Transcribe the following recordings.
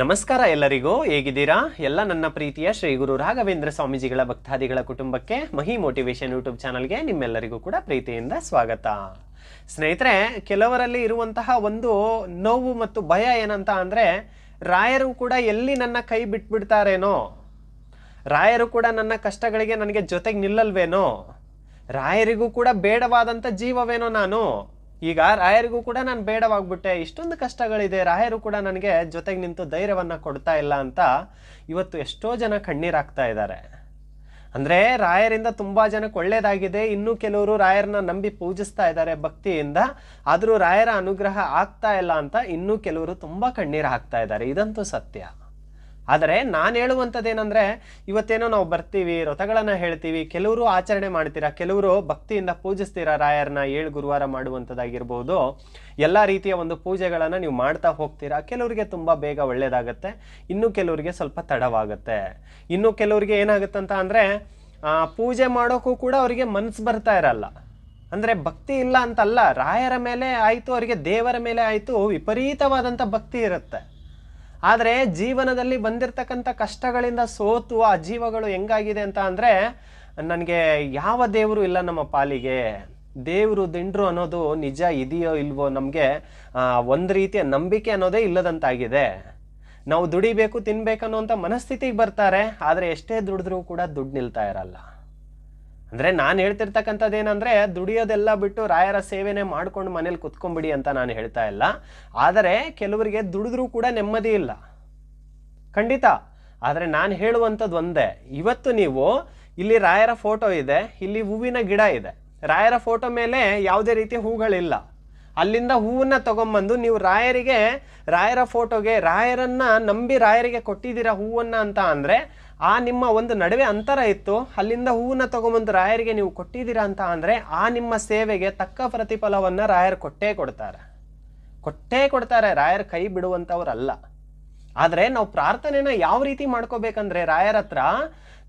ನಮಸ್ಕಾರ ಎಲ್ಲರಿಗೂ, ಹೇಗಿದ್ದೀರಾ? ಎಲ್ಲ ನನ್ನ ಪ್ರೀತಿಯ ಶ್ರೀ ಗುರು ರಾಘವೇಂದ್ರ ಸ್ವಾಮೀಜಿಗಳ ಭಕ್ತಾದಿಗಳ ಕುಟುಂಬಕ್ಕೆ ಮಹಿ ಮೋಟಿವೇಶನ್ ಯೂಟ್ಯೂಬ್ ಚಾನಲ್ಗೆ ನಿಮ್ಮೆಲ್ಲರಿಗೂ ಕೂಡ ಪ್ರೀತಿಯಿಂದ ಸ್ವಾಗತ. ಸ್ನೇಹಿತರೆ, ಕೆಲವರಲ್ಲಿ ಇರುವಂತಹ ಒಂದು ನೋವು ಮತ್ತು ಭಯ ಏನಂತ ಅಂದರೆ, ರಾಯರು ಕೂಡ ಎಲ್ಲಿ ನನ್ನ ಕೈ ಬಿಟ್ಬಿಡ್ತಾರೇನೋ? ರಾಯರು ಕೂಡ ನನ್ನ ಕಷ್ಟಗಳಿಗೆ ನನಗೆ ಜೊತೆಗೆ ನಿಲ್ಲಲ್ವೇನೋ? ರಾಯರಿಗೂ ಕೂಡ ಬೇಡವಾದಂಥ ಜೀವವೇನೋ ನಾನು? ಈಗ ರಾಯರಿಗೂ ಕೂಡ ನಾನು ಬೇಡವಾಗ್ಬಿಟ್ಟೆ, ಇಷ್ಟೊಂದು ಕಷ್ಟಗಳಿದೆ, ರಾಯರು ಕೂಡ ನನಗೆ ಜೊತೆಗೆ ನಿಂತು ಧೈರ್ಯವನ್ನು ಕೊಡ್ತಾ ಇಲ್ಲ ಅಂತ ಇವತ್ತು ಎಷ್ಟೋ ಜನ ಕಣ್ಣೀರಾಗ್ತಾ ಇದ್ದಾರೆ ಅಂದರೆ ರಾಯರಿಂದ ತುಂಬ ಜನಕ್ಕೆ ಒಳ್ಳೇದಾಗಿದೆ, ಇನ್ನೂ ಕೆಲವರು ರಾಯರನ್ನ ನಂಬಿ ಪೂಜಿಸ್ತಾ ಇದ್ದಾರೆ ಭಕ್ತಿಯಿಂದ, ಆದರೂ ರಾಯರ ಅನುಗ್ರಹ ಆಗ್ತಾ ಇಲ್ಲ ಅಂತ ಇನ್ನೂ ಕೆಲವರು ತುಂಬ ಕಣ್ಣೀರು ಹಾಕ್ತಾ ಇದ್ದಾರೆ ಇದಂತೂ ಸತ್ಯ. ಆದರೆ ನಾನು ಹೇಳುವಂಥದ್ದೇನೆಂದರೆ, ಇವತ್ತೇನೋ ನಾವು ಬರ್ತೀವಿ ವ್ರತಗಳನ್ನು ಹೇಳ್ತೀವಿ, ಕೆಲವರು ಆಚರಣೆ ಮಾಡ್ತೀರಾ, ಕೆಲವರು ಭಕ್ತಿಯಿಂದ ಪೂಜಿಸ್ತೀರಾ ರಾಯರನ್ನ ಏಳು ಗುರುವಾರ ಮಾಡುವಂಥದ್ದಾಗಿರ್ಬೋದು. ಎಲ್ಲ ರೀತಿಯ ಒಂದು ಪೂಜೆಗಳನ್ನು ನೀವು ಮಾಡ್ತಾ ಹೋಗ್ತೀರಾ, ಕೆಲವರಿಗೆ ತುಂಬ ಬೇಗ ಒಳ್ಳೆಯದಾಗತ್ತೆ ಇನ್ನು ಕೆಲವರಿಗೆ ಸ್ವಲ್ಪ ತಡವಾಗುತ್ತೆ. ಇನ್ನು ಕೆಲವರಿಗೆ ಏನಾಗುತ್ತಂತ ಅಂದರೆ ಪೂಜೆ ಮಾಡೋಕ್ಕೂ ಕೂಡ ಅವರಿಗೆ ಮನಸ್ಸು ಬರ್ತಾ ಇರಲ್ಲ. ಅಂದರೆ ಭಕ್ತಿ ಇಲ್ಲ ಅಂತಲ್ಲ, ರಾಯರ ಮೇಲೆ ಆಯಿತು, ಅವರಿಗೆ ದೇವರ ಮೇಲೆ ಆಯಿತು ವಿಪರೀತವಾದಂಥ ಭಕ್ತಿ ಇರುತ್ತೆ. ಆದರೆ ಜೀವನದಲ್ಲಿ ಬಂದಿರತಕ್ಕಂಥ ಕಷ್ಟಗಳಿಂದ ಸೋತು ಆ ಜೀವಗಳು ಹೆಂಗಾಗಿದೆ ಅಂತ ಅಂದರೆ, ನನಗೆ ಯಾವ ದೇವರು ಇಲ್ಲ ನಮ್ಮ ಪಾಲಿಗೆ. ದೇವರು ದಿಂಡ್ರು ಅನ್ನೋದು ನಿಜ ಇದೆಯೋ ಇಲ್ವೋ ನಮಗೆ ಒಂದು ರೀತಿಯ ನಂಬಿಕೆ ಅನ್ನೋದೇ ಇಲ್ಲದಂತಾಗಿದೆ. ನಾವು ದುಡಿಬೇಕು, ತಿನ್ಬೇಕು ಅನ್ನೋಂಥ ಮನಸ್ಥಿತಿಗೆ ಬರ್ತಾರೆ, ಆದರೆ ಎಷ್ಟೇ ದುಡಿದ್ರೂ ಕೂಡ ದುಡ್ಡು ನಿಲ್ತಾ ಇರಲ್ಲ. ಅಂದರೆ ನಾನು ಹೇಳ್ತಿರ್ತಕ್ಕಂಥದ್ದು ಏನಂದರೆ ದುಡಿಯೋದೆಲ್ಲ ಬಿಟ್ಟು ರಾಯರ ಸೇವೆನೇ ಮಾಡ್ಕೊಂಡು ಮನೇಲಿ ಕುತ್ಕೊಂಡ್ಬಿಡಿ ಅಂತ ನಾನು ಹೇಳ್ತಾ ಇಲ್ಲ. ಆದರೆ ಕೆಲವರಿಗೆ ದುಡಿದ್ರೂ ಕೂಡ ನೆಮ್ಮದಿ ಇಲ್ಲ. ಖಂಡಿತ. ಆದರೆ ನಾನು ಹೇಳುವಂಥದ್ದು ಒಂದೇ. ಇವತ್ತು ನೀವು ಇಲ್ಲಿ ರಾಯರ ಫೋಟೋ ಇದೆ, ಇಲ್ಲಿ ಹೂವಿನ ಗಿಡ ಇದೆ. ರಾಯರ ಫೋಟೋ ಮೇಲೆ ಯಾವುದೇ ರೀತಿ ಹೂಗಳಿಲ್ಲ. ಅಲ್ಲಿಂದ ಹೂವನ್ನ ತಗೊಂಬಂದು ನೀವು ರಾಯರಿಗೆ, ರಾಯರ ಫೋಟೋಗೆ, ರಾಯರನ್ನ ನಂಬಿ ರಾಯರಿಗೆ ಕೊಟ್ಟಿದ್ದೀರಾ ಹೂವನ್ನ ಅಂತ ಅಂದರೆ ಆ ನಿಮ್ಮ ಒಂದು ನಡುವೆ ಅಂತರ ಇತ್ತು, ಅಲ್ಲಿಂದ ಹೂವನ್ನ ತಗೊಂಬಂದು ರಾಯರಿಗೆ ನೀವು ಕೊಟ್ಟಿದ್ದೀರಾ ಅಂತ ಅಂದರೆ ಆ ನಿಮ್ಮ ಸೇವೆಗೆ ತಕ್ಕ ಪ್ರತಿಫಲವನ್ನು ರಾಯರು ಕೊಟ್ಟೇ ಕೊಡ್ತಾರೆ. ಕೊಟ್ಟೇ ಕೊಡ್ತಾರೆ, ರಾಯರ ಕೈ ಬಿಡುವಂಥವ್ರಲ್ಲ ಆದರೆ ನಾವು ಪ್ರಾರ್ಥನೆನ ಯಾವ ರೀತಿ ಮಾಡ್ಕೋಬೇಕಂದ್ರೆ ರಾಯರ ಹತ್ರ,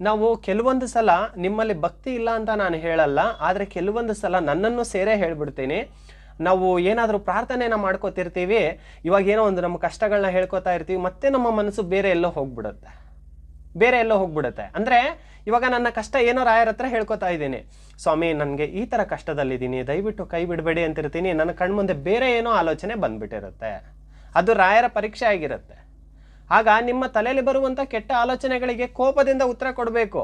ನಾವು ಕೆಲವೊಂದು ಸಲ ನಿಮ್ಮಲ್ಲಿ ಭಕ್ತಿ ಇಲ್ಲ ಅಂತ ನಾನು ಹೇಳಲ್ಲ, ಆದರೆ ಕೆಲವೊಂದು ಸಲ ನನ್ನನ್ನು ಸೇರೇ ಹೇಳ್ಬಿಡ್ತೀನಿ. ನಾವು ಏನಾದರೂ ಪ್ರಾರ್ಥನೆನ ಮಾಡ್ಕೋತಿರ್ತೀವಿ ಇವಾಗ ಏನೋ ಒಂದು ನಮ್ಮ ಕಷ್ಟಗಳನ್ನ ಹೇಳ್ಕೊತಾ ಇರ್ತೀವಿ, ಮತ್ತೆ ನಮ್ಮ ಮನಸ್ಸು ಬೇರೆ ಎಲ್ಲೋ ಹೋಗ್ಬಿಡುತ್ತೆ. ಬೇರೆ ಎಲ್ಲೋ ಹೋಗ್ಬಿಡುತ್ತೆ. ಅಂದರೆ ಇವಾಗ ನನ್ನ ಕಷ್ಟ ಏನೋ ರಾಯರ ಹತ್ರ ಹೇಳ್ಕೊತಾ ಇದ್ದೀನಿ. ಸ್ವಾಮಿ, ನನಗೆ ಈ ಥರ ಕಷ್ಟದಲ್ಲಿದ್ದೀನಿ. ದಯವಿಟ್ಟು ಕೈ ಬಿಡಬೇಡಿ ಅಂತಿರ್ತೀನಿ. ನನ್ನ ಕಣ್ಮುಂದೆ ಬೇರೆ ಏನೋ ಆಲೋಚನೆ ಬಂದ್ಬಿಟ್ಟಿರುತ್ತೆ. ಅದು ರಾಯರ ಪರೀಕ್ಷೆ ಆಗಿರುತ್ತೆ. ಆಗ ನಿಮ್ಮ ತಲೆಯಲ್ಲಿ ಬರುವಂಥ ಕೆಟ್ಟ ಆಲೋಚನೆಗಳಿಗೆ ಕೋಪದಿಂದ ಉತ್ತರ ಕೊಡಬೇಕು.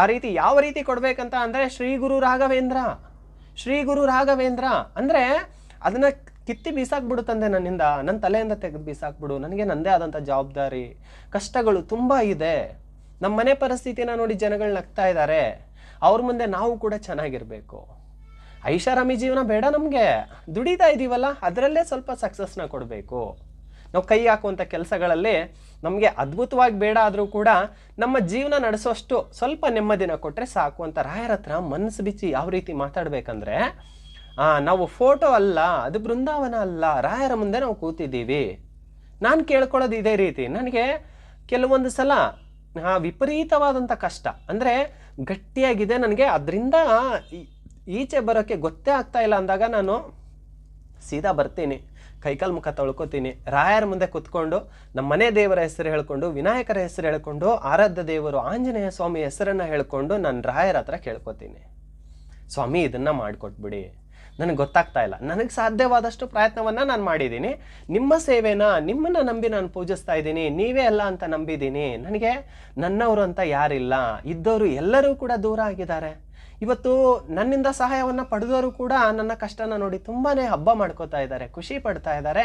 ಆ ರೀತಿ ಯಾವ ರೀತಿ ಕೊಡಬೇಕಂತ ಅಂದರೆ ಶ್ರೀ ಗುರು ರಾಘವೇಂದ್ರ. ಶ್ರೀ ಗುರು ರಾಘವೇಂದ್ರ. ಅಂದರೆ ಅದನ್ನು ಕಿತ್ತಿ ಬೀಸಾಕ್ಬಿಡುತ್ತಂದೆ ನನ್ನಿಂದ. ನನ್ನ ತಲೆಯಿಂದ ತೆಗೆದು ಬೀಸಾಕ್ಬಿಡು. ನನಗೆ ನನ್ನದೇ ಆದಂಥ ಜವಾಬ್ದಾರಿ. ಕಷ್ಟಗಳು ತುಂಬ ಇದೆ. ನಮ್ಮ ಮನೆ ಪರಿಸ್ಥಿತಿನ ನೋಡಿ ಜನಗಳು ನಗ್ತಾ ಇದ್ದಾರೆ ಅವ್ರ ಮುಂದೆ ನಾವು ಕೂಡ ಚೆನ್ನಾಗಿರಬೇಕು. ಐಷಾರಾಮಿ ಜೀವನ ಬೇಡ ನಮಗೆ. ದುಡಿತಾ ಇದ್ದೀವಲ್ಲ ಅದರಲ್ಲೇ ಸ್ವಲ್ಪ ಸಕ್ಸಸ್ನ ಕೊಡಬೇಕು. ನಾವು ಕೈ ಹಾಕುವಂಥ ಕೆಲಸಗಳಲ್ಲಿ ನಮಗೆ ಅದ್ಭುತವಾಗಿ ಬೇಡ ಆದರೂ ಕೂಡ ನಮ್ಮ ಜೀವನ ನಡೆಸೋಷ್ಟು ಸ್ವಲ್ಪ ನೆಮ್ಮದಿನ ಕೊಟ್ಟರೆ ಸಾಕು ಅಂತ ರಾಯರ ಹತ್ರ ಮನಸ್ಸು ಬಿಚ್ಚಿ ಯಾವ ರೀತಿ ಮಾತಾಡಬೇಕಂದ್ರೆ ನಾವು ಫೋಟೋ ಅಲ್ಲ, ಅದು ಬೃಂದಾವನ ಅಲ್ಲ, ರಾಯರ ಮುಂದೆ ನಾವು ಕೂತಿದ್ದೀವಿ. ನಾನು ಕೇಳ್ಕೊಳ್ಳೋದು ಇದೇ ರೀತಿ. ನನಗೆ ಕೆಲವೊಂದು ಸಲ ವಿಪರೀತವಾದಂಥ ಕಷ್ಟ. ಅಂದರೆ ಗಟ್ಟಿಯಾಗಿದೆ ನನಗೆ, ಅದರಿಂದ ಈಚೆ ಬರೋಕ್ಕೆ ಗೊತ್ತೇ ಆಗ್ತಾ ಇಲ್ಲ ಅಂದಾಗ ನಾನು ಸೀದಾ ಬರ್ತೀನಿ. ಕೈಕಾಲು ಮುಖ ತೊಳ್ಕೊತೀನಿ. ರಾಯರ ಮುಂದೆ ಕುತ್ಕೊಂಡು ನಮ್ಮ ಮನೆ ದೇವರ ಹೆಸರು ಹೇಳ್ಕೊಂಡು, ವಿನಾಯಕರ ಹೆಸರು ಹೇಳ್ಕೊಂಡು, ಆರಾಧ್ಯ ದೇವರು ಆಂಜನೇಯ ಸ್ವಾಮಿ ಹೆಸರನ್ನು ಹೇಳ್ಕೊಂಡು ನಾನು ರಾಯರ ಹತ್ರ ಕೇಳ್ಕೊತೀನಿ. ಸ್ವಾಮಿ, ಇದನ್ನು ಮಾಡಿಕೊಟ್ಬಿಡಿ. ನನಗೆ ಗೊತ್ತಾಗ್ತಾ ಇಲ್ಲ. ನನಗೆ ಸಾಧ್ಯವಾದಷ್ಟು ಪ್ರಯತ್ನವನ್ನು ನಾನು ಮಾಡಿದ್ದೀನಿ. ನಿಮ್ಮ ಸೇವೆನ, ನಿಮ್ಮನ್ನು ನಂಬಿ ನಾನು ಪೂಜಿಸ್ತಾ ಇದ್ದೀನಿ. ನೀವೇ ಅಲ್ಲ ಅಂತ ನಂಬಿದ್ದೀನಿ. ನನಗೆ ನನ್ನವರು ಅಂತ ಯಾರಿಲ್ಲ. ಇದ್ದವರು ಎಲ್ಲರೂ ಕೂಡ ದೂರ ಆಗಿದ್ದಾರೆ. ಇವತ್ತು ನನ್ನಿಂದ ಸಹಾಯವನ್ನು ಪಡೆದವರು ಕೂಡ ನನ್ನ ಕಷ್ಟನ ನೋಡಿ ತುಂಬಾ ಹಬ್ಬ ಮಾಡ್ಕೋತಾ ಇದ್ದಾರೆ, ಖುಷಿ ಪಡ್ತಾ ಇದ್ದಾರೆ.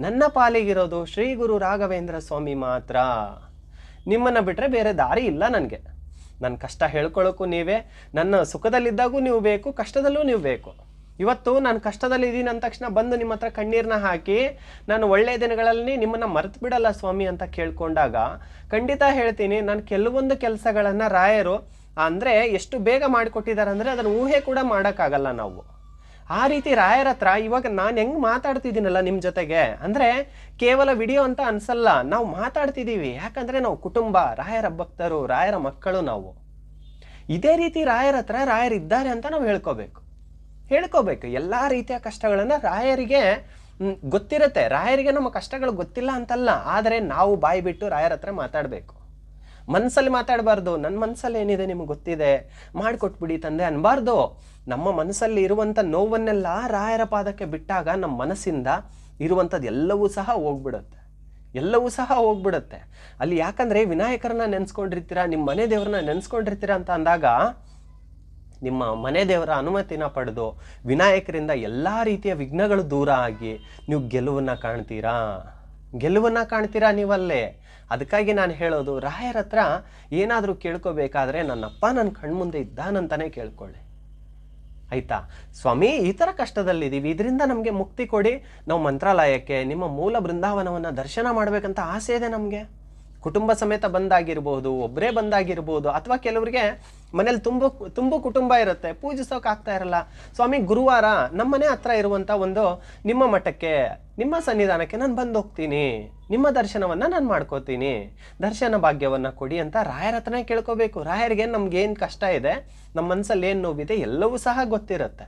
ನನ್ನ ಪಾಲಿಗಿರೋದು ಶ್ರೀ ಗುರು ರಾಘವೇಂದ್ರ ಸ್ವಾಮಿ ಮಾತ್ರ. ನಿಮ್ಮನ್ನು ಬಿಟ್ಟರೆ ಬೇರೆ ದಾರಿ ಇಲ್ಲ ನನಗೆ. ನನ್ನ ಕಷ್ಟ ಹೇಳ್ಕೊಳ್ಳೋಕ್ಕೂ ನೀವೇ, ನನ್ನ ಸುಖದಲ್ಲಿದ್ದಾಗೂ ನೀವು ಬೇಕು, ಕಷ್ಟದಲ್ಲೂ ನೀವು ಬೇಕು. ಇವತ್ತು ನಾನು ಕಷ್ಟದಲ್ಲಿ ಇದ್ದೀನಿ ಅಂದ ತಕ್ಷಣ ಬಂದು ನಿಮ್ಮ ಹತ್ರ ಕಣ್ಣೀರನ್ನ ಹಾಕಿ, ನಾನು ಒಳ್ಳೆಯ ದಿನಗಳಲ್ಲಿ ನಿಮ್ಮನ್ನು ಮರೆತು ಬಿಡಲ್ಲ ಸ್ವಾಮಿ ಅಂತ ಕೇಳ್ಕೊಂಡಾಗ ಖಂಡಿತ ಹೇಳ್ತೀನಿ, ನಾನು ಕೆಲವೊಂದು ಕೆಲಸಗಳನ್ನು ರಾಯರು, ಅಂದರೆ ಎಷ್ಟು ಬೇಗ ಮಾಡಿಕೊಟ್ಟಿದ್ದಾರೆ ಅಂದರೆ ಅದನ್ನು ಊಹೆ ಕೂಡ ಮಾಡೋಕ್ಕಾಗಲ್ಲ ನಾವು. ಆ ರೀತಿ ರಾಯರ ಹತ್ರ ಇವಾಗ ನಾನು ಹೆಂಗೆ ಮಾತಾಡ್ತಿದ್ದೀನಲ್ಲ ನಿಮ್ಮ ಜೊತೆಗೆ? ಅಂದರೆ ಕೇವಲ ವಿಡಿಯೋ ಅಂತ ಅನ್ಸಲ್ಲ, ನಾವು ಮಾತಾಡ್ತಿದ್ದೀವಿ. ಯಾಕಂದರೆ ನಾವು ಕುಟುಂಬ, ರಾಯರ ಭಕ್ತರು, ರಾಯರ ಮಕ್ಕಳು ನಾವು. ಇದೇ ರೀತಿ ರಾಯರ ಹತ್ರ ರಾಯರಿದ್ದಾರೆ ಅಂತ ನಾವು ಹೇಳ್ಕೋಬೇಕು. ಹೇಳ್ಕೋಬೇಕು. ಎಲ್ಲ ರೀತಿಯ ಕಷ್ಟಗಳನ್ನು ರಾಯರಿಗೆ ಗೊತ್ತಿರುತ್ತೆ. ರಾಯರಿಗೆ ನಮ್ಮ ಕಷ್ಟಗಳು ಗೊತ್ತಿಲ್ಲ ಅಂತಲ್ಲ. ಆದರೆ ನಾವು ಬಾಯಿ ಬಿಟ್ಟು ರಾಯರ ಹತ್ರ ಮಾತಾಡಬೇಕು. ಮನಸ್ಸಲ್ಲಿ ಮಾತಾಡಬಾರ್ದು. ನನ್ನ ಮನಸ್ಸಲ್ಲಿ ಏನಿದೆ ನಿಮ್ಗೆ ಗೊತ್ತಿದೆ? ಮಾಡಿಕೊಟ್ಬಿಡಿ ತಂದೆ ಅನ್ನಬಾರ್ದು ನಮ್ಮ ಮನಸ್ಸಲ್ಲಿ ಇರುವಂಥ ನೋವನ್ನೆಲ್ಲ ರಾಯರ ಪಾದಕ್ಕೆ ಬಿಟ್ಟಾಗ ನಮ್ಮ ಮನಸ್ಸಿಂದ ಇರುವಂಥದ್ದು ಎಲ್ಲವೂ ಸಹ ಹೋಗ್ಬಿಡುತ್ತೆ. ಎಲ್ಲವೂ ಸಹ ಹೋಗ್ಬಿಡುತ್ತೆ. ಅಲ್ಲಿ ಯಾಕಂದರೆ ವಿನಾಯಕರನ್ನ ನೆನೆಸ್ಕೊಂಡಿರ್ತೀರಾ? ನಿಮ್ಮ ಮನೆ ದೇವ್ರನ್ನ ನೆನೆಸ್ಕೊಂಡಿರ್ತೀರಾ ಅಂತ ಅಂದಾಗ ನಿಮ್ಮ ಮನೆ ದೇವರ ಅನುಮತಿನ ಪಡೆದು ವಿನಾಯಕರಿಂದ ಎಲ್ಲ ರೀತಿಯ ವಿಘ್ನಗಳು ದೂರ ಆಗಿ ನೀವು ಗೆಲುವನ್ನ ಕಾಣ್ತೀರಾ? ಗೆಲುವನ್ನ ಕಾಣ್ತೀರಾ ನೀವಲ್ಲೇ? ಅದಕ್ಕಾಗಿ ನಾನು ಹೇಳೋದು, ರಾಯರ ಹತ್ರ ಏನಾದರೂ ಕೇಳ್ಕೋಬೇಕಾದ್ರೆ ನನ್ನಪ್ಪ ನನ್ನ ಕಣ್ಮುಂದೆ ಇದ್ದಾನಂತಾನೆ ಕೇಳ್ಕೊಳ್ಳಿ. ಆಯ್ತಾ? ಸ್ವಾಮಿ, ಈ ಥರ ಕಷ್ಟದಲ್ಲಿದ್ದೀವಿ. ಇದರಿಂದ ನಮಗೆ ಮುಕ್ತಿ ಕೊಡಿ. ನಾವು ಮಂತ್ರಾಲಯಕ್ಕೆ, ನಿಮ್ಮ ಮೂಲ ಬೃಂದಾವನವನ್ನು ದರ್ಶನ ಮಾಡಬೇಕಂತ ಆಸೆ ಇದೆ ನಮಗೆ. ಕುಟುಂಬ ಸಮೇತ ಬಂದಾಗಿರ್ಬೋದು ಒಬ್ಬರೇ ಬಂದಾಗಿರ್ಬೋದು, ಅಥವಾ ಕೆಲವರಿಗೆ ಮನೇಲಿ ತುಂಬ ತುಂಬು ಕುಟುಂಬ ಇರುತ್ತೆ, ಪೂಜಿಸೋಕೆ ಆಗ್ತಾ ಇರಲ್ಲ. ಸ್ವಾಮಿ, ಗುರುವಾರ ನಮ್ಮ ಮನೆ ಹತ್ರ ಇರುವಂಥ ಒಂದು ನಿಮ್ಮ ಮಠಕ್ಕೆ, ನಿಮ್ಮ ಸನ್ನಿಧಾನಕ್ಕೆ ನಾನು ಬಂದು ಹೋಗ್ತೀನಿ ನಿಮ್ಮ ದರ್ಶನವನ್ನು ನಾನು ಮಾಡ್ಕೋತೀನಿ. ದರ್ಶನ ಭಾಗ್ಯವನ್ನು ಕೊಡಿ ಅಂತ ರಾಯರ ಹತ್ರನೇ ಕೇಳ್ಕೋಬೇಕು. ರಾಯರಿಗೆ ನಮ್ಗೆ ಏನು ಕಷ್ಟ ಇದೆ ನಮ್ಮ ಮನಸ್ಸಲ್ಲಿ ಏನು ನೋವಿದೆ, ಎಲ್ಲವೂ ಸಹ ಗೊತ್ತಿರುತ್ತೆ.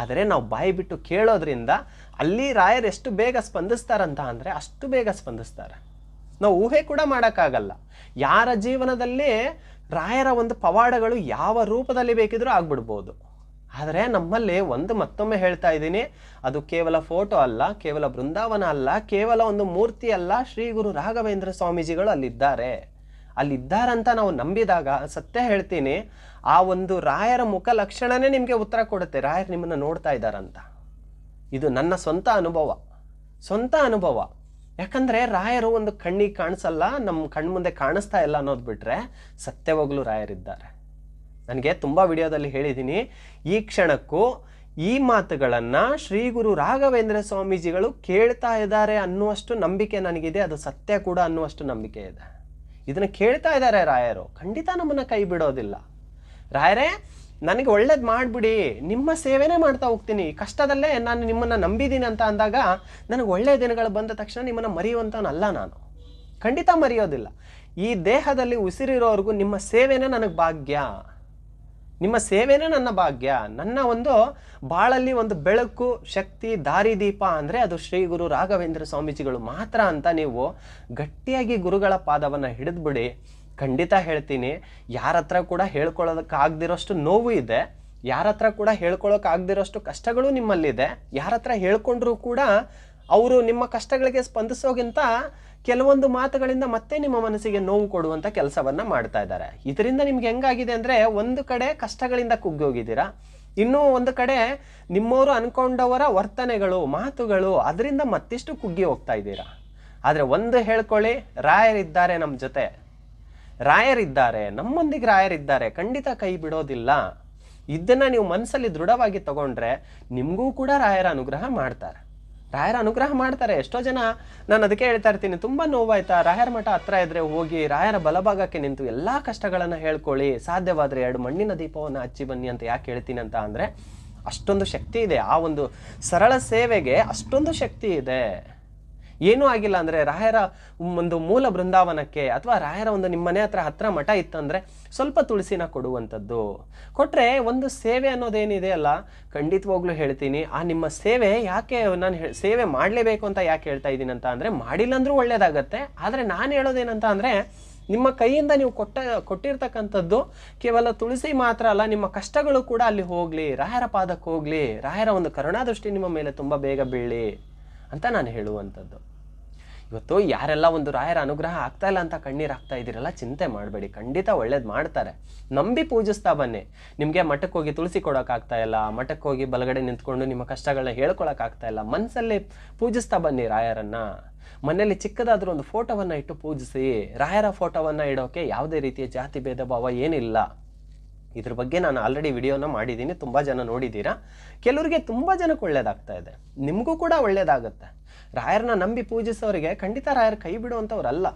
ಆದರೆ ನಾವು ಬಾಯಿ ಬಿಟ್ಟು ಕೇಳೋದ್ರಿಂದ ಅಲ್ಲಿ ರಾಯರು ಎಷ್ಟು ಬೇಗ ಸ್ಪಂದಿಸ್ತಾರಂತ ಅಂದರೆ ಅಷ್ಟು ಬೇಗ ಸ್ಪಂದಿಸ್ತಾರೆ. ನಾವು ಊಹೆ ಕೂಡ ಮಾಡೋಕ್ಕಾಗಲ್ಲ. ಯಾರ ಜೀವನದಲ್ಲಿ ರಾಯರ ಒಂದು ಪವಾಡಗಳು ಯಾವ ರೂಪದಲ್ಲಿ ಬೇಕಿದ್ರೂ ಆಗ್ಬಿಡ್ಬೋದು. ಆದರೆ ನಮ್ಮಲ್ಲಿ ಒಂದು ಮತ್ತೊಮ್ಮೆ ಹೇಳ್ತಾ ಇದ್ದೀನಿ. ಅದು ಕೇವಲ ಫೋಟೋ ಅಲ್ಲ, ಕೇವಲ ಬೃಂದಾವನ ಅಲ್ಲ, ಕೇವಲ ಒಂದು ಮೂರ್ತಿ ಅಲ್ಲ. ಶ್ರೀ ಗುರು ರಾಘವೇಂದ್ರ ಸ್ವಾಮೀಜಿಗಳು ಅಲ್ಲಿದ್ದಾರೆ. ಅಲ್ಲಿದ್ದಾರಂತ ನಾವು ನಂಬಿದಾಗ ಸತ್ಯ ಹೇಳ್ತೀನಿ. ಆ ಒಂದು ರಾಯರ ಮುಖ ಲಕ್ಷಣನೇ ನಿಮಗೆ ಉತ್ತರ ಕೊಡುತ್ತೆ. ರಾಯರು ನಿಮ್ಮನ್ನು ನೋಡ್ತಾ ಇದ್ದಾರಂತ. ಇದು ನನ್ನ ಸ್ವಂತ ಅನುಭವ. ಸ್ವಂತ ಅನುಭವ. ಯಾಕಂದ್ರೆ ರಾಯರು ಒಂದು ಕಣ್ಣಿಗೆ ಕಾಣಿಸಲ್ಲ ನಮ್ಮ ಕಣ್ಮುಂದೆ ಕಾಣಿಸ್ತಾ ಇಲ್ಲ ಅನ್ನೋದು ಬಿಟ್ರೆ ಸತ್ಯವಾಗ್ಲೂ ರಾಯರಿದ್ದಾರೆ ನನಗೆ ತುಂಬ ವಿಡಿಯೋದಲ್ಲಿ ಹೇಳಿದ್ದೀನಿ ಈ ಕ್ಷಣಕ್ಕೂ ಈ ಮಾತುಗಳನ್ನು ಶ್ರೀ ಗುರು ರಾಘವೇಂದ್ರ ಸ್ವಾಮೀಜಿಗಳು ಕೇಳ್ತಾ ಇದ್ದಾರೆ ಅನ್ನುವಷ್ಟು ನಂಬಿಕೆ ನನಗಿದೆ, ಅದು ಸತ್ಯ ಕೂಡ ಅನ್ನುವಷ್ಟು ನಂಬಿಕೆ ಇದೆ. ಇದನ್ನು ಕೇಳ್ತಾ ಇದ್ದಾರೆ ರಾಯರು, ಖಂಡಿತ ನಮ್ಮನ್ನು ಕೈ ಬಿಡೋದಿಲ್ಲ. ರಾಯರೇ ನನಗೆ ಒಳ್ಳೇದು ಮಾಡಿಬಿಡಿ, ನಿಮ್ಮ ಸೇವೆನೇ ಮಾಡ್ತಾ ಹೋಗ್ತೀನಿ. ಕಷ್ಟದಲ್ಲೇ ನಾನು ನಿಮ್ಮನ್ನು ನಂಬಿದ್ದೀನಿ ಅಂತ ಅಂದಾಗ ನನಗೆ ಒಳ್ಳೆಯ ದಿನಗಳು ಬಂದ ತಕ್ಷಣ ನಿಮ್ಮನ್ನು ಮರೆಯುವಂಥವನಲ್ಲ ನಾನು. ಖಂಡಿತ ಮರೆಯೋದಿಲ್ಲ. ಈ ದೇಹದಲ್ಲಿ ಉಸಿರಿರೋವರೆಗೂ ನಿಮ್ಮ ಸೇವೆನೇ ನನಗೆ ಭಾಗ್ಯ. ನಿಮ್ಮ ಸೇವೆನೇ ನನ್ನ ಭಾಗ್ಯ. ನನ್ನ ಒಂದು ಬಾಳಲ್ಲಿ ಒಂದು ಬೆಳಕು, ಶಕ್ತಿ ದಾರಿದೀಪ ಅಂದರೆ ಅದು ಶ್ರೀ ಗುರು ರಾಘವೇಂದ್ರ ಸ್ವಾಮೀಜಿಗಳು ಮಾತ್ರ ಅಂತ ನೀವು ಗಟ್ಟಿಯಾಗಿ ಗುರುಗಳ ಪಾದವನ್ನು ಹಿಡಿದ್ಬಿಡಿ. ಖಂಡಿತ ಹೇಳ್ತೀನಿ. ಯಾರ ಹತ್ರ ಕೂಡ ಹೇಳ್ಕೊಳ್ಳೋದಕ್ಕಾಗ್ದಿರೋಷ್ಟು ನೋವು ಇದೆ. ಯಾರ ಹತ್ರ ಕೂಡ ಹೇಳ್ಕೊಳ್ಳೋಕ್ಕಾಗದಿರೋಷ್ಟು ಕಷ್ಟಗಳು ನಿಮ್ಮಲ್ಲಿದೆ. ಯಾರ ಹತ್ರ ಹೇಳ್ಕೊಂಡ್ರೂ ಕೂಡ ಅವರು ನಿಮ್ಮ ಕಷ್ಟಗಳಿಗೆ ಸ್ಪಂದಿಸೋಗಿಂತ ಕೆಲವೊಂದು ಮಾತುಗಳಿಂದ ಮತ್ತೆ ನಿಮ್ಮ ಮನಸ್ಸಿಗೆ ನೋವು ಕೊಡುವಂಥ ಕೆಲಸವನ್ನ ಮಾಡ್ತಾ ಇದ್ದಾರೆ. ಇದರಿಂದ ನಿಮ್ಗೆ ಹೆಂಗಾಗಿದೆ ಅಂದ್ರೆ ಒಂದು ಕಡೆ ಕಷ್ಟಗಳಿಂದ ಕುಗ್ಗೋಗಿದ್ದೀರಾ ಇನ್ನೂ ಒಂದು ಕಡೆ ನಿಮ್ಮವರು ಅನ್ಕೊಂಡವರ ವರ್ತನೆಗಳು, ಮಾತುಗಳು ಅದರಿಂದ ಮತ್ತಿಷ್ಟು ಕುಗ್ಗಿ ಹೋಗ್ತಾ ಇದ್ದೀರಾ? ಆದರೆ ಒಂದು ಹೇಳ್ಕೊಳ್ಳಿ, ರಾಯರಿದ್ದಾರೆ ನಮ್ಮ ಜೊತೆ. ರಾಯರಿದ್ದಾರೆ, ನಮ್ಮೊಂದಿಗೆ ರಾಯರಿದ್ದಾರೆ, ಖಂಡಿತ ಕೈ ಬಿಡೋದಿಲ್ಲ. ಇದನ್ನ ನೀವು ಮನಸ್ಸಲ್ಲಿ ದೃಢವಾಗಿ ತಗೊಂಡ್ರೆ ನಿಮಗೂ ಕೂಡ ರಾಯರ ಅನುಗ್ರಹ ಮಾಡ್ತಾರೆ. ರಾಯರ ಅನುಗ್ರಹ ಮಾಡ್ತಾರೆ. ಎಷ್ಟೋ ಜನ ನಾನು ಅದಕ್ಕೆ ಹೇಳ್ತಾ ಇರ್ತೀನಿ, ತುಂಬ ನೋವಾಯ್ತಾ? ರಾಯರ ಮಠ ಹತ್ರ ಇದ್ರೆ ಹೋಗಿ, ರಾಯರ ಬಲಭಾಗಕ್ಕೆ ನಿಂತು ಎಲ್ಲ ಕಷ್ಟಗಳನ್ನು ಹೇಳ್ಕೊಳ್ಳಿ. ಸಾಧ್ಯವಾದರೆ ಎರಡು ಮಣ್ಣಿನ ದೀಪವನ್ನು ಹಚ್ಚಿ ಬನ್ನಿ ಅಂತ ಯಾಕೆ ಹೇಳ್ತೀನಿ ಅಂತ ಅಂದರೆ ಅಷ್ಟೊಂದು ಶಕ್ತಿ ಇದೆ. ಆ ಒಂದು ಸರಳ ಸೇವೆಗೆ ಅಷ್ಟೊಂದು ಶಕ್ತಿ ಇದೆ. ಏನೂ ಆಗಿಲ್ಲ ಅಂದರೆ ರಾಯರ ಒಂದು ಮೂಲ ಬೃಂದಾವನಕ್ಕೆ ಅಥವಾ ರಾಯರ ಒಂದು ನಿಮ್ಮ ಮನೆ ಹತ್ರ ಹತ್ರ ಮಠ ಇತ್ತಂದರೆ ಸ್ವಲ್ಪ ತುಳಸಿನ ಕೊಡುವಂಥದ್ದು. ಕೊಟ್ಟರೆ ಒಂದು ಸೇವೆ ಅನ್ನೋದೇನಿದೆ ಅಲ್ಲ? ಖಂಡಿತವಾಗ್ಲೂ ಹೇಳ್ತೀನಿ, ಆ ನಿಮ್ಮ ಸೇವೆ ಯಾಕೆ ನಾನು ಸೇವೆ ಮಾಡಲೇಬೇಕು ಅಂತ ಯಾಕೆ ಹೇಳ್ತಾ ಇದ್ದೀನಿ ಅಂತ ಅಂದರೆ ಮಾಡಿಲ್ಲ ಅಂದ್ರೂ ಒಳ್ಳೇದಾಗತ್ತೆ, ಆದರೆ ನಾನು ಹೇಳೋದೇನಂತ ಅಂದರೆ ನಿಮ್ಮ ಕೈಯಿಂದ ನೀವು ಕೊಟ್ಟ, ಕೊಟ್ಟಿರ್ತಕ್ಕಂಥದ್ದು ಕೇವಲ ತುಳಸಿ ಮಾತ್ರ ಅಲ್ಲ, ನಿಮ್ಮ ಕಷ್ಟಗಳು ಕೂಡ ಅಲ್ಲಿ ಹೋಗಲಿ, ರಾಯರ ಪಾದಕ್ಕೆ ಹೋಗಲಿ, ರಾಯರ ಒಂದು ಕರುಣಾದೃಷ್ಟಿ ನಿಮ್ಮ ಮೇಲೆ ತುಂಬ ಬೇಗ ಬೀಳಿ ಅಂತ ನಾನು ಹೇಳುವಂಥದ್ದು. ಇವತ್ತು ಯಾರೆಲ್ಲ ಒಂದು ರಾಯರ ಅನುಗ್ರಹ ಆಗ್ತಾ ಇಲ್ಲ ಅಂತ ಕಣ್ಣೀರು ಹಾಕ್ತಾ ಇದ್ದೀರಲ್ಲ, ಚಿಂತೆ ಮಾಡಬೇಡಿ. ಖಂಡಿತ ಒಳ್ಳೇದು ಮಾಡ್ತಾರೆ. ನಂಬಿ ಪೂಜಿಸ್ತಾ ಬನ್ನಿ. ನಿಮಗೆ ಮಠಕ್ಕೆ ಹೋಗಿ ತುಳಸಿ ಕೊಡೋಕ್ಕಾಗ್ತಾ ಇಲ್ಲ, ಮಠಕ್ಕೆ ಹೋಗಿ ಬಲಗಡೆ ನಿಂತ್ಕೊಂಡು ನಿಮ್ಮ ಕಷ್ಟಗಳನ್ನ ಹೇಳ್ಕೊಳಕ್ಕಾಗ್ತಾ ಇಲ್ಲ ಮನಸ್ಸಲ್ಲಿ ಪೂಜಿಸ್ತಾ ಬನ್ನಿ ರಾಯರನ್ನ. ಮನೆಯಲ್ಲಿ ಚಿಕ್ಕದಾದ್ರೂ ಒಂದು ಫೋಟೋವನ್ನು ಇಟ್ಟು ಪೂಜಿಸಿ, ರಾಯರ ಫೋಟೋವನ್ನು ಇಡೋಕೆ ಯಾವುದೇ ರೀತಿಯ ಜಾತಿ, ಭೇದ, ಭಾವ ಏನಿಲ್ಲ. ಇದ್ರ ಬಗ್ಗೆ ನಾನು ಆಲ್ರೆಡಿ ವಿಡಿಯೋನ ಮಾಡಿದ್ದೀನಿ, ತುಂಬ ಜನ ನೋಡಿದ್ದೀರಾ. ಕೆಲವರಿಗೆ ತುಂಬ ಜನಕ್ಕೆ ಒಳ್ಳೇದಾಗ್ತಾ ಇದೆ. ನಿಮಗೂ ಕೂಡ ಒಳ್ಳೇದಾಗುತ್ತೆ. ರಾಯರನ್ನ ನಂಬಿ ಪೂಜಿಸೋರಿಗೆ ಖಂಡಿತ ರಾಯರ್ ಕೈ ಬಿಡುವಂಥವ್ರಲ್ಲ.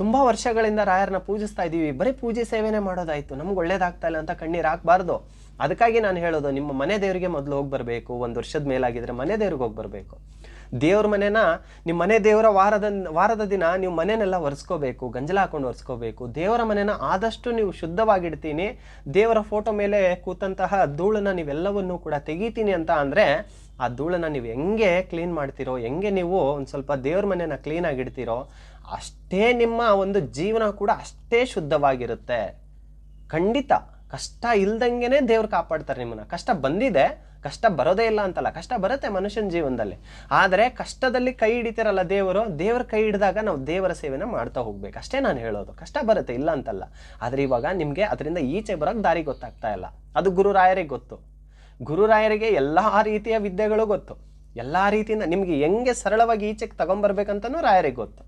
ತುಂಬ ವರ್ಷಗಳಿಂದ ರಾಯರನ್ನ ಪೂಜಿಸ್ತಾ ಇದ್ದೀವಿ ಬರೀ ಪೂಜೆ ಸೇವೆನೇ ಮಾಡೋದಾಯಿತು. ನಮ್ಗೆ ಒಳ್ಳೇದಾಗ್ತಾ ಇಲ್ಲ ಅಂತ ಕಣ್ಣೀರು ಹಾಕ್ಬಾರ್ದು. ಅದಕ್ಕಾಗಿ ನಾನು ಹೇಳೋದು, ನಿಮ್ಮ ಮನೆ ದೇವರಿಗೆ ಮೊದಲು ಹೋಗಿ ಬರಬೇಕು. ಒಂದು ವರ್ಷದ ಮೇಲಾಗಿದ್ರೆ ಮನೆ ದೇವ್ರಿಗೆ ಹೋಗಿ ಬರಬೇಕು. ದೇವ್ರ ಮನೆನ ನಿಮ್ಮ ಮನೆ ದೇವರ ವಾರದ ವಾರದ ದಿನ ನೀವು ಮನೆನೆಲ್ಲ ಒರೆಸ್ಕೋಬೇಕು, ಗಂಜಲ ಹಾಕೊಂಡು ಒರೆಸ್ಕೋಬೇಕು. ದೇವರ ಮನೆನ ಆದಷ್ಟು ನೀವು ಶುದ್ಧವಾಗಿಡ್ತೀನಿ. ದೇವರ ಫೋಟೋ ಮೇಲೆ ಕೂತಂತಹ ಧೂಳನ್ನ ನೀವೆಲ್ಲವನ್ನೂ ಕೂಡ ತೆಗಿತೀನಿ ಅಂತ ಅಂದರೆ ಆ ಧೂಳನ್ನ ನೀವು ಹೆಂಗೆ ಕ್ಲೀನ್ ಮಾಡ್ತೀರೋ, ಹೆಂಗೆ ನೀವು ಒಂದು ಸ್ವಲ್ಪ ದೇವ್ರ ಮನೆನ ಕ್ಲೀನಾಗಿಡ್ತೀರೋ ಅಷ್ಟೇ ನಿಮ್ಮ ಒಂದು ಜೀವನ ಕೂಡ ಅಷ್ಟೇ ಶುದ್ಧವಾಗಿರುತ್ತೆ. ಖಂಡಿತ. ಕಷ್ಟ ಇಲ್ದಂಗೆ ದೇವ್ರು ಕಾಪಾಡ್ತಾರೆ ನಿಮ್ಮನ್ನ. ಕಷ್ಟ ಬಂದಿದೆ ಕಷ್ಟ ಬರೋದೇ ಇಲ್ಲ ಅಂತಲ್ಲ, ಕಷ್ಟ ಬರುತ್ತೆ ಮನುಷ್ಯನ ಜೀವನದಲ್ಲಿ. ಆದರೆ ಕಷ್ಟದಲ್ಲಿ ಕೈ ಹಿಡಿತಾರಲ್ಲ ದೇವರು, ದೇವರ ಕೈ ಹಿಡಿದಾಗ ನಾವು ದೇವರ ಸೇವೆನ ಮಾಡ್ತಾ ಹೋಗ್ಬೇಕು. ಅಷ್ಟೇ ನಾನು ಹೇಳೋದು. ಕಷ್ಟ ಬರುತ್ತೆ, ಇಲ್ಲ ಅಂತಲ್ಲ. ಆದರೆ ಇವಾಗ ನಿಮಗೆ ಅದರಿಂದ ಈಚೆ ಬರೋಕ್ಕೆ ದಾರಿ ಗೊತ್ತಾಗ್ತಾ ಇಲ್ಲ. ಅದು ಗುರುರಾಯರಿಗೆ ಗೊತ್ತು. ಗುರುರಾಯರಿಗೆ ಎಲ್ಲ ರೀತಿಯ ವಿದ್ಯೆಗಳು ಗೊತ್ತು. ಎಲ್ಲ ರೀತಿಯಿಂದ ನಿಮಗೆ ಹೆಂಗೆ ಸರಳವಾಗಿ ಈಚೆಗೆ ತಗೊಂಬರ್ಬೇಕಂತನೂ ರಾಯರಿಗೆ ಗೊತ್ತು.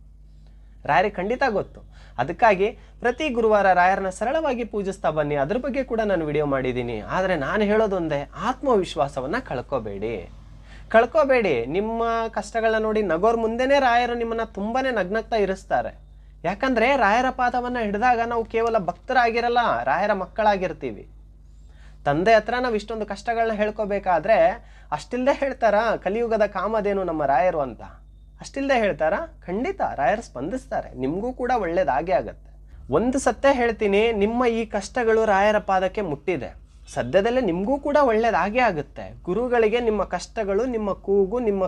ರಾಯರಿಗೆ ಖಂಡಿತ ಗೊತ್ತು. ಅದಕ್ಕಾಗಿ ಪ್ರತಿ ಗುರುವಾರ ರಾಯರನ್ನ ಸರಳವಾಗಿ ಪೂಜಿಸ್ತಾ ಬನ್ನಿ. ಅದ್ರ ಬಗ್ಗೆ ಕೂಡ ನಾನು ವಿಡಿಯೋ ಮಾಡಿದ್ದೀನಿ. ಆದರೆ ನಾನು ಹೇಳೋದೊಂದೇ ಆತ್ಮವಿಶ್ವಾಸವನ್ನು ಕಳ್ಕೋಬೇಡಿ. ಕಳ್ಕೋಬೇಡಿ. ನಿಮ್ಮ ಕಷ್ಟಗಳನ್ನ ನೋಡಿ ನಗೋರ್ ಮುಂದೆನೇ ರಾಯರು ನಿಮ್ಮನ್ನ ತುಂಬಾನೇ ನಗ್ನಗ್ತಾ ಇರಿಸ್ತಾರೆ. ಯಾಕಂದ್ರೆ ರಾಯರ ಪಾದವನ್ನ ಹಿಡಿದಾಗ ನಾವು ಕೇವಲ ಭಕ್ತರಾಗಿರಲ್ಲ, ರಾಯರ ಮಕ್ಕಳಾಗಿರ್ತೀವಿ. ತಂದೆ ಹತ್ರ ನಾವು ಇಷ್ಟೊಂದು ಕಷ್ಟಗಳನ್ನ ಹೇಳ್ಕೋಬೇಕಾದ್ರೆ ಅಷ್ಟಿಲ್ಲದೆ ಹೇಳ್ತಾರ, ಕಲಿಯುಗದ ಕಾಮದೇನು ನಮ್ಮ ರಾಯರು ಅಂತ. ಅಷ್ಟಿಲ್ದೆ ಹೇಳ್ತಾರಾ? ಖಂಡಿತ, ರಾಯರ್ ಸ್ಪಂದಿಸ್ತಾರೆ. ನಿಮಗೂ ಕೂಡ ಒಳ್ಳೇದಾಗೇ ಆಗುತ್ತೆ. ಒಂದು ಸತ್ಯ ಹೇಳ್ತೀನಿ, ನಿಮ್ಮ ಈ ಕಷ್ಟಗಳು ರಾಯರ ಪಾದಕ್ಕೆ ಮುಟ್ಟಿದೆ. ಸದ್ಯದಲ್ಲೇ ನಿಮಗೂ ಕೂಡ ಒಳ್ಳೇದಾಗೇ ಆಗುತ್ತೆ. ಗುರುಗಳಿಗೆ ನಿಮ್ಮ ಕಷ್ಟಗಳು, ನಿಮ್ಮ ಕೂಗು, ನಿಮ್ಮ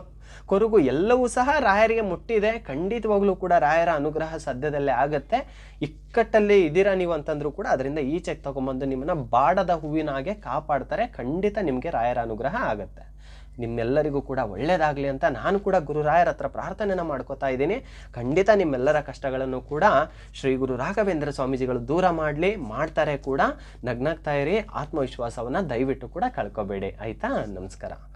ಕೊರಗು ಎಲ್ಲವೂ ಸಹ ರಾಯರಿಗೆ ಮುಟ್ಟಿದೆ. ಖಂಡಿತವಾಗ್ಲೂ ಕೂಡ ರಾಯರ ಅನುಗ್ರಹ ಸದ್ಯದಲ್ಲೇ ಆಗುತ್ತೆ. ಇಕ್ಕಟ್ಟಲ್ಲಿ ಇದ್ದೀರಾ ನೀವು ಅಂತಂದ್ರೂ ಕೂಡ ಅದರಿಂದ ಈಚೆಗೆ ತಗೊಂಬಂದು ನಿಮ್ಮನ್ನ ಬಾಡದ ಹೂವಿನ ಹಾಗೆ ಕಾಪಾಡ್ತಾರೆ. ಖಂಡಿತ ನಿಮಗೆ ರಾಯರ ಅನುಗ್ರಹ ಆಗತ್ತೆ. ನಿಮ್ಮೆಲ್ಲರಿಗೂ ಕೂಡ ಒಳ್ಳೆಯದಾಗಲಿ ಅಂತ ನಾನು ಕೂಡ ಗುರುರಾಯರ ಹತ್ರ ಪ್ರಾರ್ಥನೆನ ಮಾಡ್ಕೋತಾ ಇದ್ದೀನಿ. ಖಂಡಿತ ನಿಮ್ಮೆಲ್ಲರ ಕಷ್ಟಗಳನ್ನು ಕೂಡ ಶ್ರೀ ಗುರು ರಾಘವೇಂದ್ರ ಸ್ವಾಮೀಜಿಗಳು ದೂರ ಮಾಡಲಿ, ಮಾಡ್ತಾರೆ ಕೂಡ. ನಗ್ನಾಗ್ತಾ ಇರಿ, ಆತ್ಮವಿಶ್ವಾಸವನ್ನು ದಯವಿಟ್ಟು ಕೂಡ ಕಳ್ಕೊಬೇಡಿ. ಆಯಿತಾ? ನಮಸ್ಕಾರ.